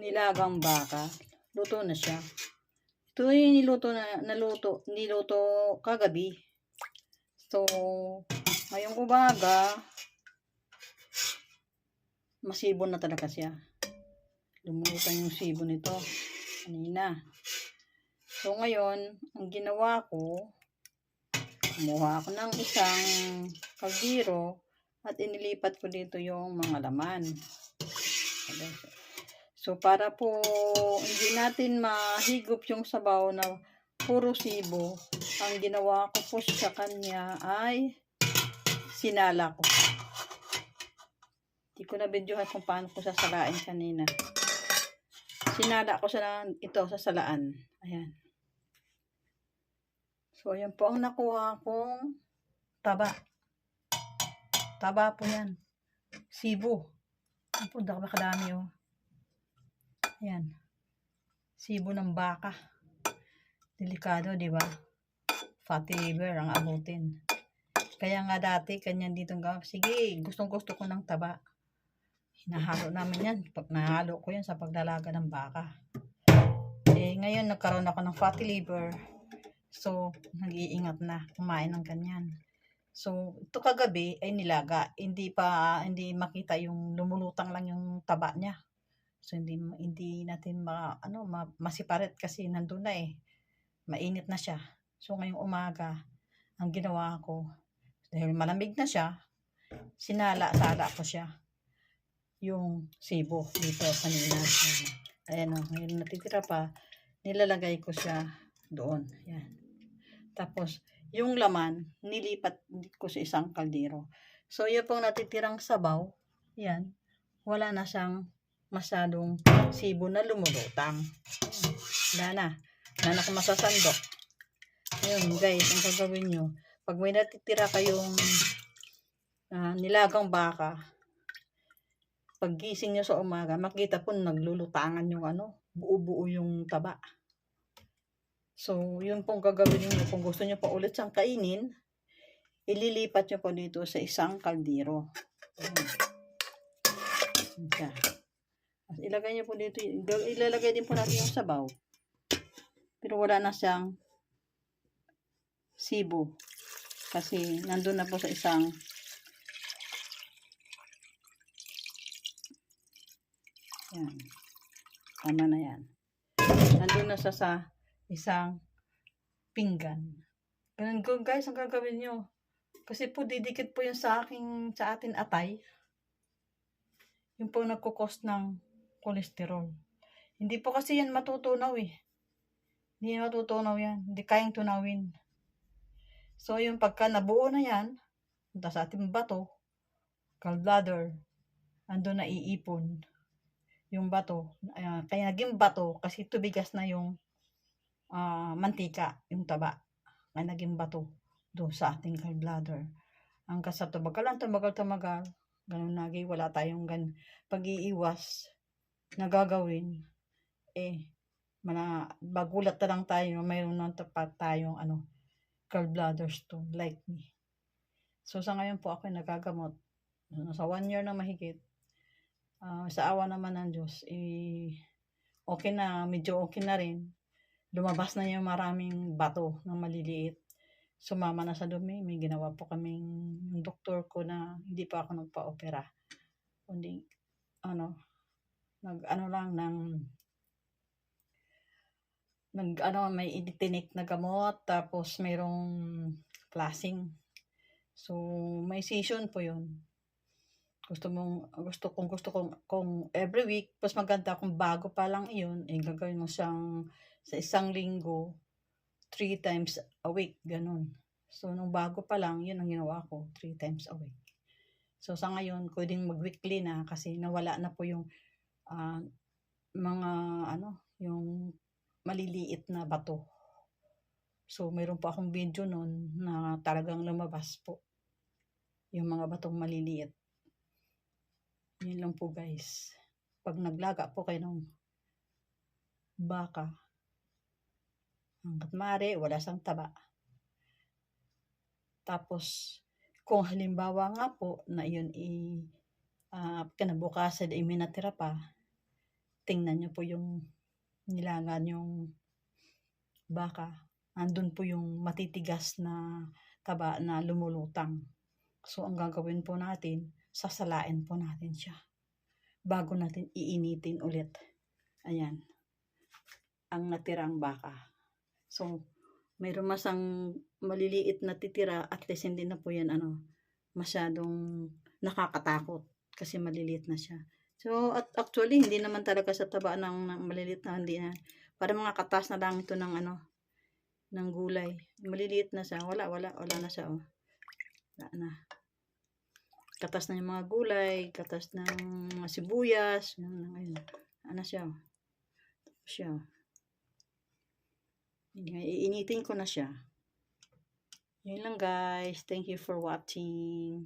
nilagang baka. Luto na siya. Ito yung niluto na, naluto, niluto kagabi. So, ngayong umaga, masibon na talaga siya. Lumutan yung sibon nito. Kanina. So, ngayon, ang ginawa ko, kumuha ako ng isang kaldero at inilipat ko dito yung mga laman. So, para po hindi natin mahigop yung sabaw na puro sibo, ang ginawa ko po sa kanya ay sinala ko. Hindi ko na videohan kung paano ko sasalain kanina. Sinala ko sa ito sa salaan. Ayan. So, ayan po ang nakuha kong taba. Taba po yan. Sibo. Ang punta ka kadami oh. Ayan. Sibo ng baka. Delikado, di ba? Fatty liver ang abutin. Kaya nga dati, kanyan dito nga, sige, gustong gusto ko ng taba. Hinahalo namin yan. Pag nahalo ko yan sa paglalaga ng baka. Eh, ngayon nagkaroon ako ng fatty liver. So, nag-iingat na kumain ng ganyan. So, ito kagabi ay nilaga. Hindi pa, hindi makita yung lumulutang lang yung taba niya. So, hindi, hindi natin ma, ano, ma, masiparet kasi nandun na eh. Mainit na siya. So, ngayong umaga, ang ginawa ko, dahil malamig na siya, sinala-sala ko siya. Yung sibo dito kanina. Ayan o, ngayon natitira pa, nilalagay ko siya doon. Yan. Tapos, yung laman, nilipat ko sa isang kaldero. So, yun pong natitirang sabaw, yan, wala na siyang masyadong sibo na lumulutang. Wala na. Wala na akong masasandok. Ayun, guys, ang gagawin nyo, pag may natitira kayong ah, nilagang baka, pag gising nyo sa umaga, makita po naglulutangan yung ano, buo-buo yung taba. So, yun pong gagawin niyo kung gusto niyo pa ulit siyang kainin, ililipat niyo po dito sa isang kaldero. Ayan. Siya. Ilagay niyo po dito, ilalagay din po natin yung sabaw. Pero wala na siyang sibo. Kasi nandun na po sa isang yan. Tama na yan. Nandun na siya sa isang pinggan. Ganun ko guys, ang gagawin nyo. Kasi po didikit po yung sa aking, sa atin atay. Yung po nagkukos ng kolesterol. Hindi po kasi yan matutunaw eh. Hindi matutunaw yan. Hindi kayang tunawin. So yung pagka nabuo na yan, punta sa ating bato, gallbladder, ando na iipon yung bato. Uh, kaya naging bato kasi tubigas na yung ah, mantika, yung taba. Kaya naging bato doon sa ating gallbladder. Ang sa tumagal ang tumagal tumagal, ganun lagi, wala tayong gan pag-iiwas na gagawin. Eh, mana, bagulat na lang tayo, mayroon nang tapat tayong ano, gallbladder stone, like me. So, sa ngayon po ako ay nagagamot. Sa one year na mahigit, ah, sa awa naman ng Diyos, eh, okay na, medyo okay na rin. Lumabas na yung maraming bato ng maliliit. Sumama na sa dumi. May ginawa po kaming yung doktor ko na hindi pa ako nagpa-opera. Kundi, ano, nag, ano lang, ng, nag, ano, may iditinik na gamot, tapos mayroong flashing. So, may session po yun. Gusto mong gusto kung gusto kong kung every week mas maganda kung bago pa lang iyon eh gagawin mo siyang sa isang linggo three times a week ganun. So nung bago pa lang yun ang ginawa ko three times a week. So sa ngayon pwedeng mag weekly na kasi nawala na po yung ah, mga ano yung maliliit na bato so mayroon po akong video noon na talagang lumabas po yung mga batong maliliit yun lang po guys. Pag naglaga po kayo ng baka, hanggat maaari, wala sang taba. Tapos, kung halimbawa nga po na yun i uh, kinabukasan ay minatira pa, tingnan nyo po yung nilaga yung baka. Andun po yung matitigas na taba na lumulutang. So, ang gagawin po natin, sasalain po natin siya. Bago natin iinitin ulit. Ayan. Ang natirang baka. So, mayroon masang maliliit na titira at least hindi na po yan ano, masyadong nakakatakot kasi maliliit na siya. So, at actually, hindi naman talaga sa taba ng, ng maliliit na, hindi na. Para mga katas na lang ito ng ano, ng gulay. Maliliit na siya. Wala, wala, wala na siya, oh. Wala na. Katas na yung mga gulay, katas ng mga sibuyas, yun, ayun. Ano siya, oh. Tapos siya, oh. Iinitin ko na siya. Yun lang guys. Thank you for watching.